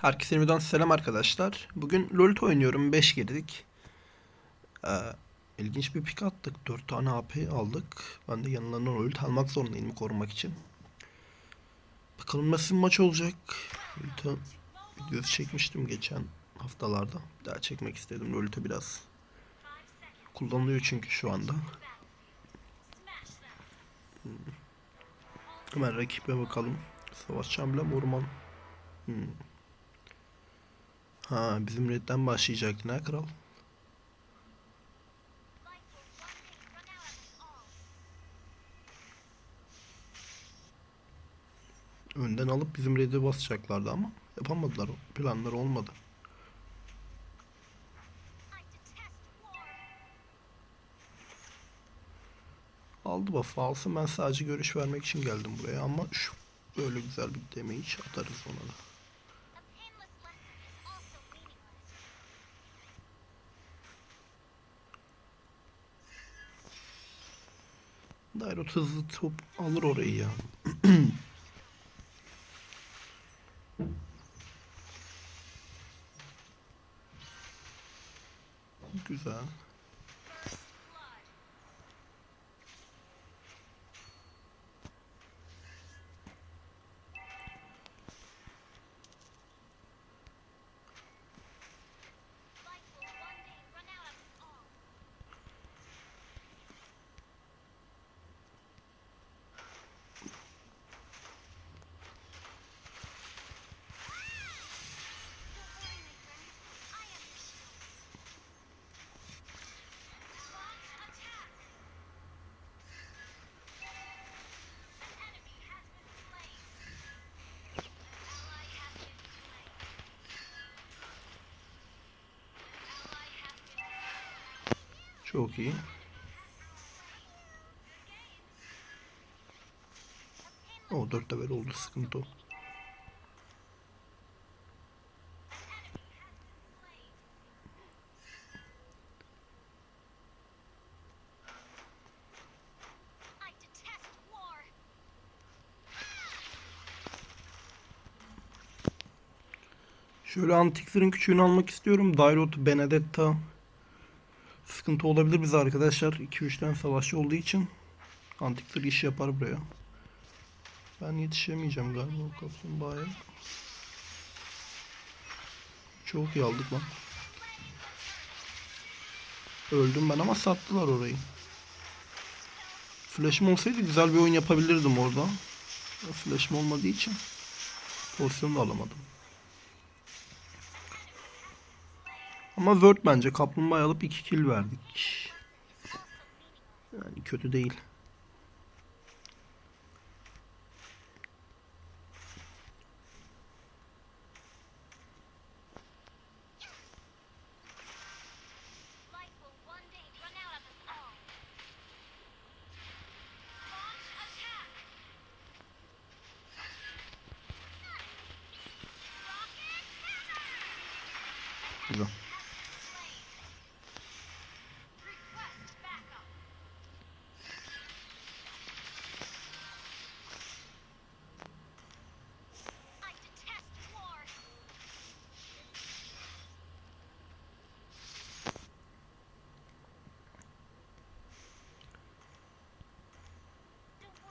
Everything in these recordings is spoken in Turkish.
Herkese yeniden selam arkadaşlar. Bugün Lolita oynuyorum. 5 girdik. Ee, ilginç bir pik attık. 4 tane AP aldık. Ben de yanlarından Lolita almak zorundayım korumak için. Bakalım nasıl bir maç olacak. Lolita videosu çekmiştim geçen haftalarda. Bir daha çekmek istedim. Lolita biraz kullanılıyor çünkü şu anda. Hmm. Hemen rakibe bakalım. Savaş Çamblem Orman. Hmm. Ha bizim redden başlayacaktı ne kral? Önden alıp bizim red'e basacaklardı ama yapamadılar. Planları olmadı. Aldı buff'ı alsın ben sadece görüş vermek için geldim buraya ama şu böyle güzel bir damage atarız ona da. Dairot hızlı top alır orayı ya. Güzel. Çok iyi. O 4 level oldu sıkıntı o. Şöyle Antixer'ın küçüğünü almak istiyorum. Dairot, Benedetta. Sıkıntı olabilir bize arkadaşlar. 2-3 tane savaşçı olduğu için. Antixer iş yapar buraya. Ben yetişemeyeceğim galiba o kaplumbağaya. Çok iyi aldık lan. Öldüm ben ama sattılar orayı. Flash'ım olsaydı güzel bir oyun yapabilirdim orada. Flash'ım olmadığı için pozisyonu da alamadım. Ama Word bence kaplumbağa alıp 2 kill verdik. Yani kötü değil.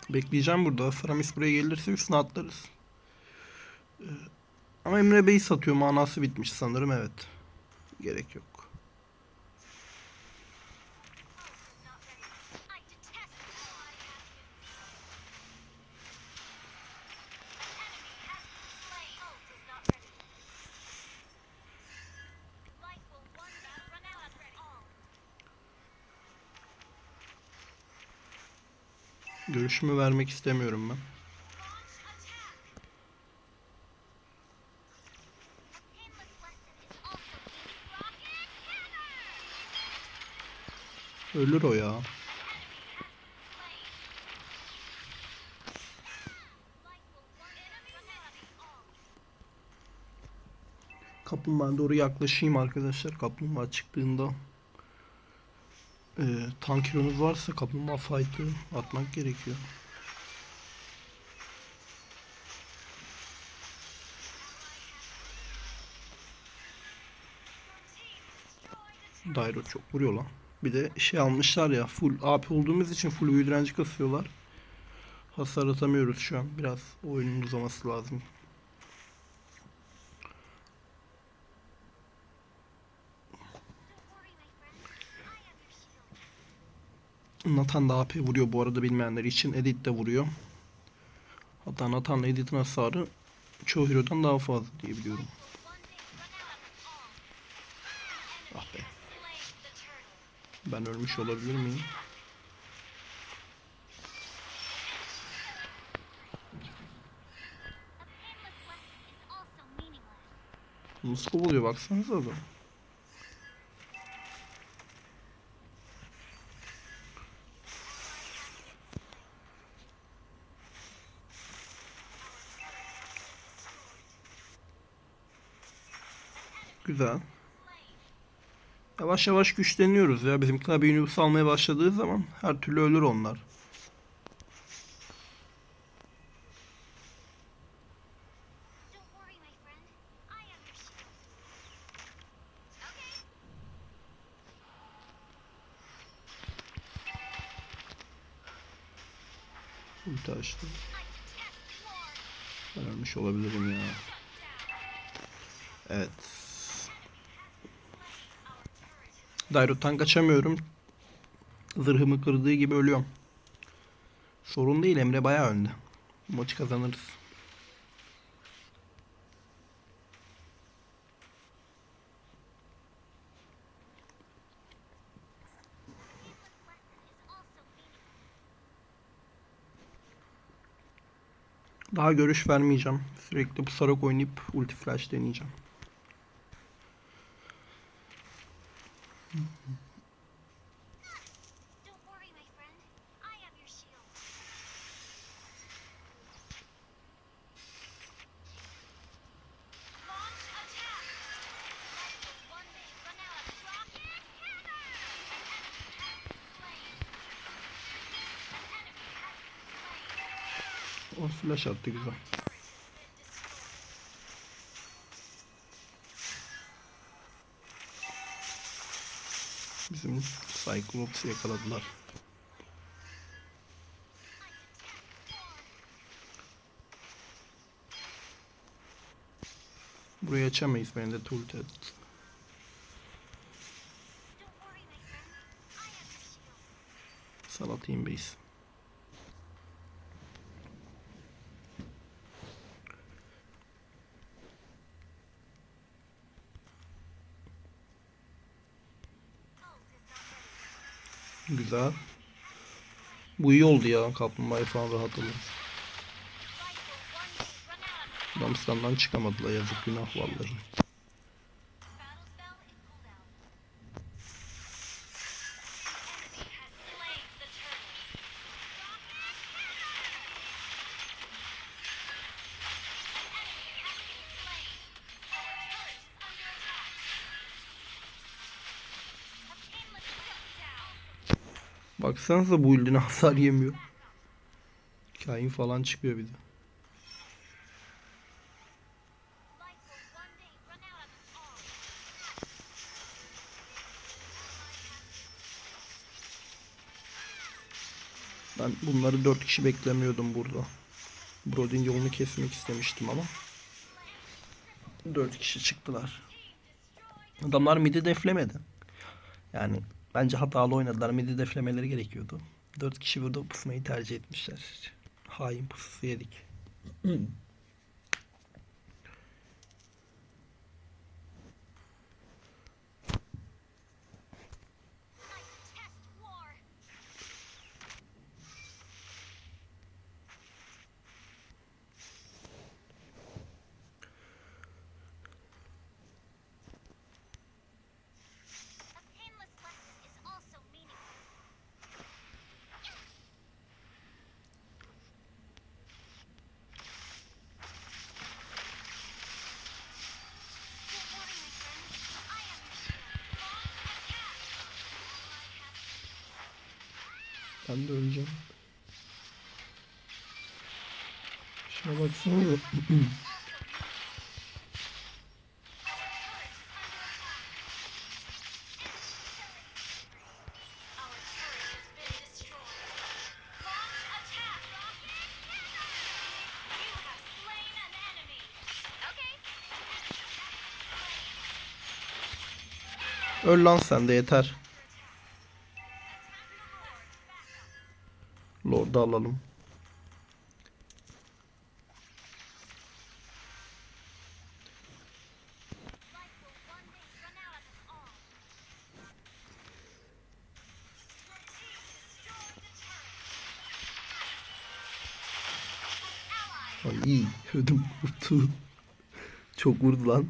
Bekleyeceğim burada. Faramis buraya gelirse üstüne atlarız. Ee, ama Emre Bey satıyor. Manası bitmiş sanırım. Evet. Gerek yok. Görüşümü vermek istemiyorum ben. Ölür o ya. Kaplumbağaya doğru yaklaşayım arkadaşlar. Kaplumbağa çıktığında ee, e, tank hero'nuz varsa kaplumbağa fight'ı atmak gerekiyor. Dairo çok vuruyor lan. Bir de şey almışlar ya full AP olduğumuz için full büyü direnci kasıyorlar. Hasar atamıyoruz şu an. Biraz oyunun uzaması lazım. Nathan da AP vuruyor bu arada bilmeyenler için. Edit de vuruyor. Hatta Nathan'la Edit'in hasarı çoğu hero'dan daha fazla diye biliyorum. Ah be. Ben ölmüş olabilir miyim? Nasıl kovalıyor baksanıza adam. Güzel. Yavaş yavaş güçleniyoruz ya. Bizimkiler bir nüfus almaya başladığı zaman her türlü ölür onlar. Ulti ölmüş olabilirim ya. Evet. Dairot'tan kaçamıyorum. Zırhımı kırdığı gibi ölüyorum. Sorun değil Emre bayağı önde. Bu maçı kazanırız. Daha görüş vermeyeceğim. Sürekli pusarak oynayıp ulti flash deneyeceğim. O flash attı güzel. Bizim Cyclops'u yakaladılar. Burayı açamayız beni de tult et. Don't worry, Güzel. Bu iyi oldu ya. Kaplumbağayı falan rahat alır. Light will one day run out of Adam standdan çıkamadılar yazık günah vallahi. Baksanıza bu ildine hasar yemiyor. Kain falan çıkıyor bir de. Ben bunları 4 kişi beklemiyordum burada. Brody'nin yolunu kesmek istemiştim ama. 4 kişi çıktılar. Adamlar midi deflemedi. Yani bence hatalı oynadılar. Midi deflemeleri gerekiyordu. 4 kişi burada pusmayı tercih etmişler. Hain pususu yedik. Ben de öleceğim. Şuna baksana. Öl lan sen de yeter. Ally Ay. Ödüm vurdu. Çok vurdu lan.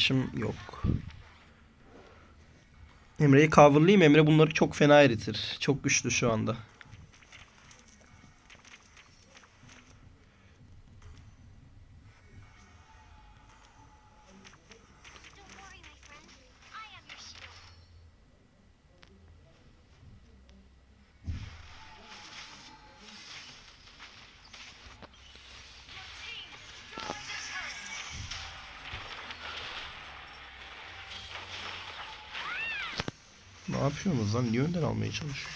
Flash'ım yok. Emre'yi coverlayayım. Emre bunları çok fena eritir. Çok güçlü şu anda. Ne yapıyorsunuz lan? Niye önden almaya çalışıyor?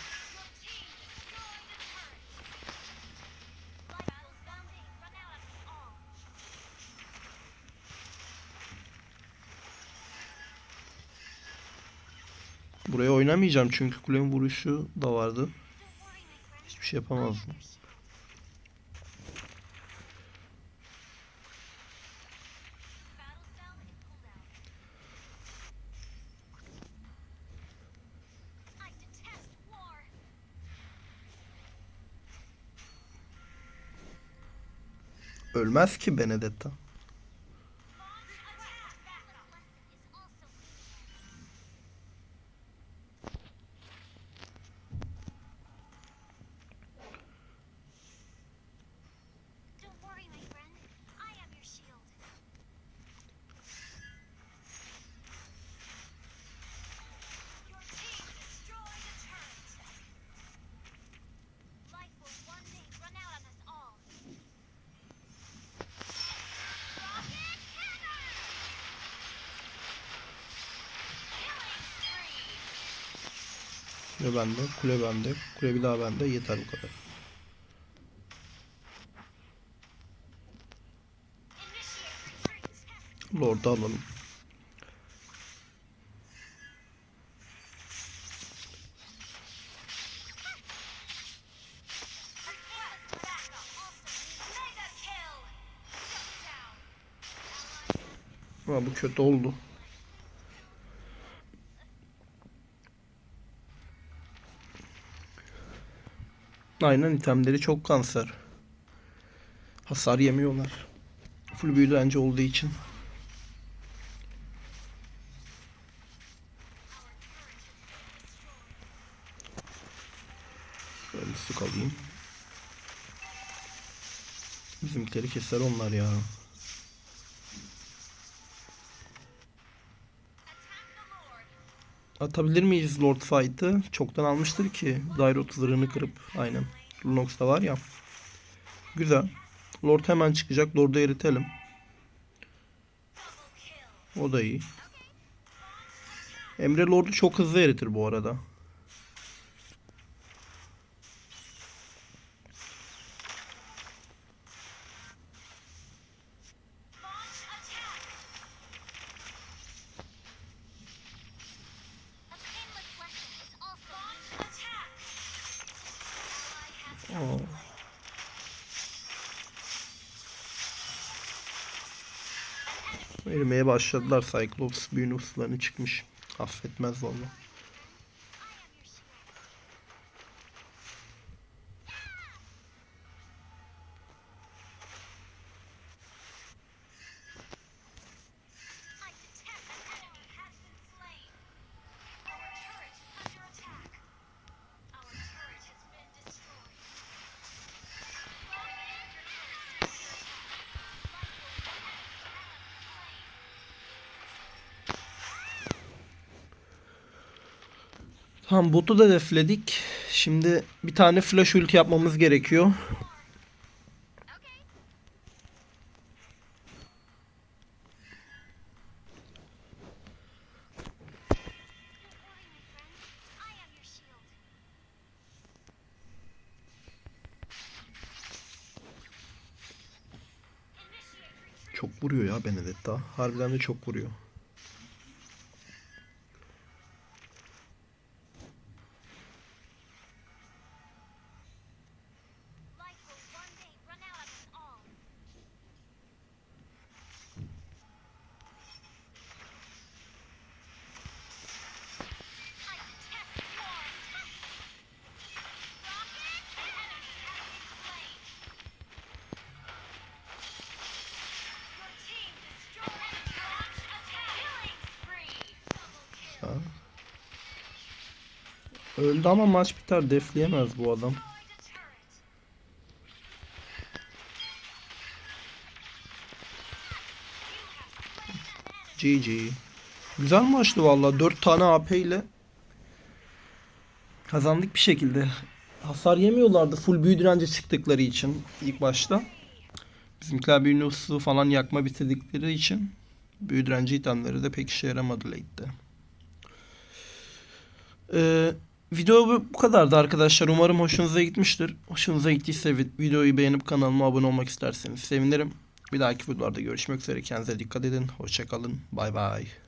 Buraya oynamayacağım çünkü kulenin vuruşu da vardı. Hiçbir şey yapamazdım. Ölmez ki Benedetta. Kule bende, kule bende, kule bir daha bende. Yeter bu kadar. Lord'u alalım. Ama bu kötü oldu. Aynen itemleri çok kanser. Hasar yemiyorlar. Full büyü olduğu için. Bir su alayım. Bizimkileri keser onlar ya. Atabilir miyiz Lord Fight'ı? Çoktan almıştır ki. Dairot zırhını kırıp. Aynen. Lunox'ta var ya. Güzel. Lord hemen çıkacak. Lord'u eritelim. O da iyi. Emre Lord'u çok hızlı eritir bu arada. Erimeye başladılar. Cyclops büyünü ısılarını çıkmış. Affetmez valla. Tamam botu da defledik. Şimdi bir tane flash ulti yapmamız gerekiyor. Çok vuruyor ya Benedetta. Harbiden de çok vuruyor. Öldü ama maç biter. Defleyemez bu adam. GG. Güzel maçtı valla. 4 tane AP ile kazandık bir şekilde. Hasar yemiyorlardı full büyü direnci çıktıkları için ilk başta. Bizimkiler büyü nüfusu falan yakma bitirdikleri için büyü direnci itemleri de pek işe yaramadı late'de. Ee, video bu kadardı arkadaşlar. Umarım hoşunuza gitmiştir. Hoşunuza gittiyse vi- videoyu beğenip kanalıma abone olmak isterseniz sevinirim. Bir dahaki videolarda görüşmek üzere. Kendinize dikkat edin. Hoşçakalın. Bay bay.